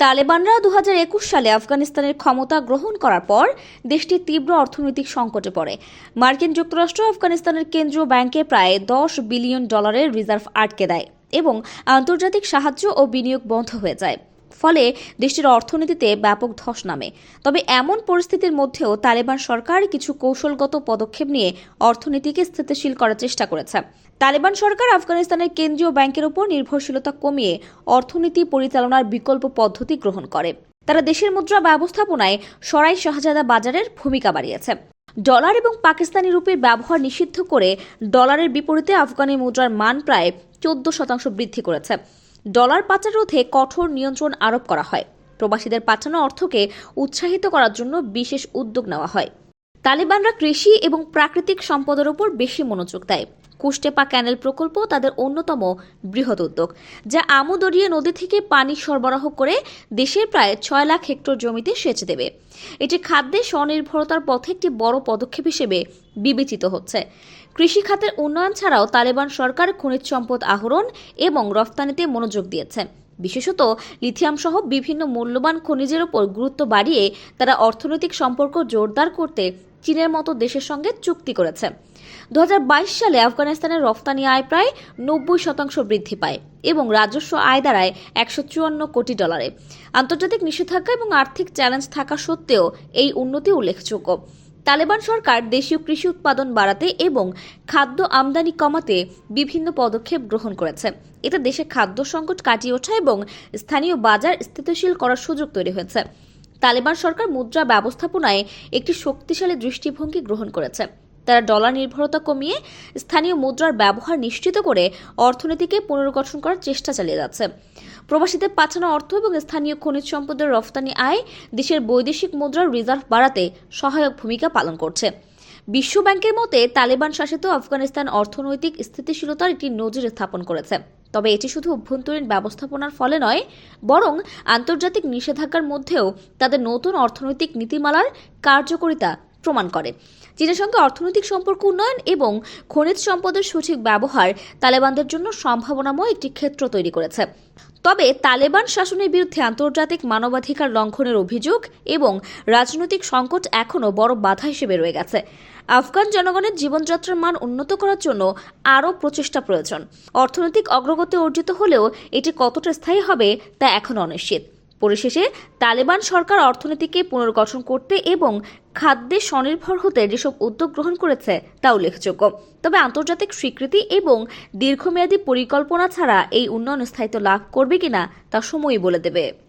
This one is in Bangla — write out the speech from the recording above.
তালেবানরা দু হাজার একুশ সালে আফগানিস্তানের ক্ষমতা গ্রহণ করার পর দেশটি তীব্র অর্থনৈতিক সংকটে পড়ে। মার্কিন যুক্তরাষ্ট্র আফগানিস্তানের কেন্দ্রীয় ব্যাংকে প্রায় দশ বিলিয়ন ডলারের রিজার্ভ আটকে দেয় এবং আন্তর্জাতিক সাহায্য ও বিনিয়োগ বন্ধ হয়ে যায়। ফলে দেশটির অর্থনীতিতে ব্যাপক ধস নামে। তবে এমন পরিস্থিতির মধ্যেও তালেবান সরকার কিছু কৌশলগত পদক্ষেপ নিয়ে অর্থনীতিকে স্থিতিশীল করার চেষ্টা করেছে। তালেবান সরকার আফগানিস্তানের কেন্দ্রীয় ব্যাংকের উপর নির্ভরশীলতা কমিয়ে অর্থনীতি পরিচালনার বিকল্প পদ্ধতি গ্রহণ করে। তারা দেশের মুদ্রা ব্যবস্থাপনায় সরাই শাহজাদা বাজারের ভূমিকা বাড়িয়েছে। ডলার এবং পাকিস্তানি রুপির ব্যবহার নিষিদ্ধ করে ডলারের বিপরীতে আফগানি মুদ্রার মান প্রায় চোদ্দ শতাংশ বৃদ্ধি করেছে। ডলার পাচার রোধে কঠোর নিয়ন্ত্রণ আরোপ করা হয়। প্রবাসীদের পাঠানো অর্থকে উৎসাহিত করার জন্য বিশেষ উদ্যোগ নেওয়া হয়। তালিবানরা কৃষি এবং প্রাকৃতিক সম্পদের উপর বেশি মনোযোগ দেয়। কুষ্টেপা ক্যানেল প্রকল্প তাদের অন্যতম বৃহৎ উদ্যোগ, যা আমুদরিয়া নদী থেকে পানি সরবরাহ করে দেশের প্রায় ছয় লাখ হেক্টর জমিতে সেচ দেবে। এটি খাদ্যে স্বনির্ভরতার পথে একটি বড় পদক্ষেপ হিসেবে বিবেচিত হচ্ছে। কৃষি খাতের উন্নয়ন ছাড়াও তালেবান সরকার খনিজ সম্পদ আহরণ এবং রফতানিতে মনোযোগ দিয়েছে। বিশেষত লিথিয়াম সহ বিভিন্ন মূল্যবান খনিজের ওপর গুরুত্ব বাড়িয়ে তারা অর্থনৈতিক সম্পর্ক জোরদার করতে চীনের মতো দেশের সঙ্গে চুক্তি করেছে। দু হাজার বাইশ সালে আফগানিস্তানের রফতানি আয় প্রায় নব্বই শতাংশ বৃদ্ধি পায় এবং রাজস্ব আয় দাঁড়ায় একশো চুয়ান্ন কোটি ডলারে। আন্তর্জাতিক নিষেধাজ্ঞা এবং আর্থিক চ্যালেঞ্জ থাকা সত্ত্বেও এই উন্নতি উল্লেখযোগ্য। তালেবান সরকার দেশীয় কৃষি উৎপাদন বাড়াতে এবং খাদ্য আমদানি কমাতে বিভিন্ন পদক্ষেপ গ্রহণ করেছে। এতে দেশে খাদ্য সংকট কাটিয়ে ওঠা এবং স্থানীয় বাজার স্থিতিশীল করার সুযোগ তৈরি হয়েছে। তালেবান সরকার মুদ্রা ব্যবস্থাপনায় একটি শক্তিশালী দৃষ্টিভঙ্গি গ্রহণ করেছে। তারা ডলার নির্ভরতা কমিয়ে স্থানীয় মুদ্রার ব্যবহার নিশ্চিত করে অর্থনীতিকে পুনর্গঠন করার চেষ্টা চালিয়ে যাচ্ছে। প্রবাসীদের পাঠানো অর্থ এবং স্থানীয় খনিজ সম্পদের রফতানি আয় দেশের বৈদেশিক মুদ্রার রিজার্ভ বাড়াতে সহায়ক ভূমিকা পালন করছে। বিশ্ব ব্যাংকের মতে, তালেবান শাসিত আফগানিস্তান অর্থনৈতিক স্থিতিশীলতার একটি নজির স্থাপন করেছে। তবে এটি শুধু অভ্যন্তরীণ ব্যবস্থাপনার ফলে নয়, বরং আন্তর্জাতিক নিষেধাজ্ঞার মধ্যেও তাদের নতুন অর্থনৈতিক নীতিমালার কার্যকারিতা প্রমাণ করে। চীনের সঙ্গে অর্থনৈতিক সম্পর্ক উন্নয়ন এবং খনিজ সম্পদের সঠিক ব্যবহার তালেবানদের জন্য সম্ভাবনাময় একটি ক্ষেত্র তৈরি করেছে। তবে তালেবান শাসনের বিরুদ্ধে আন্তর্জাতিক মানবাধিকার লঙ্ঘনের অভিযোগ এবং রাজনৈতিক সংকট এখনও বড় বাধা হিসেবে রয়ে গেছে। আফগান জনগণের জীবনযাত্রার মান উন্নত করার জন্য আরও প্রচেষ্টা প্রয়োজন। অর্থনৈতিক অগ্রগতি অর্জিত হলেও এটি কতটা স্থায়ী হবে তা এখনও অনিশ্চিত। পরিশেষে তালেবান সরকার অর্থনীতিকে পুনর্গঠন করতে এবং খাদ্যে স্বনির্ভর হতে যেসব উদ্যোগ গ্রহণ করেছে তা উল্লেখযোগ্য। তবে আন্তর্জাতিক স্বীকৃতি এবং দীর্ঘমেয়াদী পরিকল্পনা ছাড়া এই উন্নয়ন স্থায়িত্ব লাভ করবে কিনা, তা সময়ই বলে দেবে।